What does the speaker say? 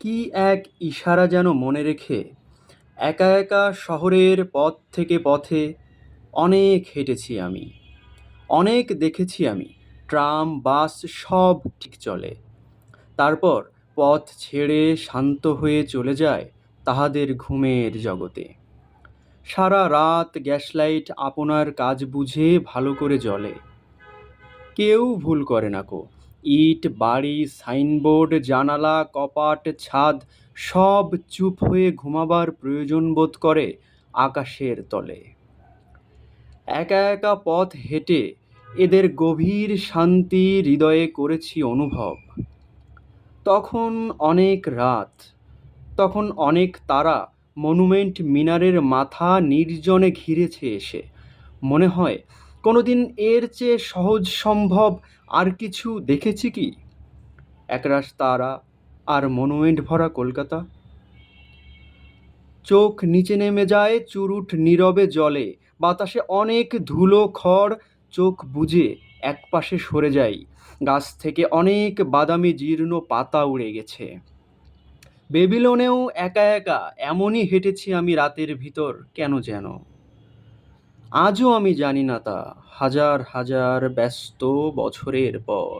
কি এক ইশারা যেন মনে রেখে একা একা শহরের পথ থেকে পথে অনেক হেঁটেছি আমি, অনেক দেখেছি আমি, ট্রাম, বাস সব ঠিক চলে। তারপর পথ ছেড়ে শান্ত হয়ে চলে যায় তাহাদের ঘুমের জগতে। সারা রাত গ্যাসলাইট আপনার কাজ বুঝে ভালো করে জ্বলে। কেউ ভুল করে না কো। ইট, বাড়ি, সাইনবোর্ড, জানালা, কপাট, ছাদ, সব চুপ হয়ে ঘুমাবার প্রয়োজন বোধ করে আকাশের তলে। একা একা পথ হেঁটে এদের গভীর শান্তি হৃদয়ে করেছি অনুভব। তখন অনেক রাত, তখন অনেক তারা মনুমেন্ট মিনারের মাথা নির্জনে ঘিরেছে এসে। মনে হয় কোনোদিন এর চেয়ে সহজ সম্ভব আর কিছু দেখেছি কি? একরাশ তারা আর মনুমেন্ট ভরা কলকাতা। চোখ নিচে নেমে যায় চুরুট নীরবে জলে, বাতাসে অনেক ধুলো খড়, চোখ বুজে একপাশে সরে যাই। গাছ থেকে অনেক বাদামি জীর্ণ পাতা উড়ে গেছে। বেবিলনেও একা একা এমনই হেঁটেছি আমি রাতের ভিতর, কেন যেন? আজও আমি জানি না তা হাজার হাজার ব্যস্ত বছরের পর।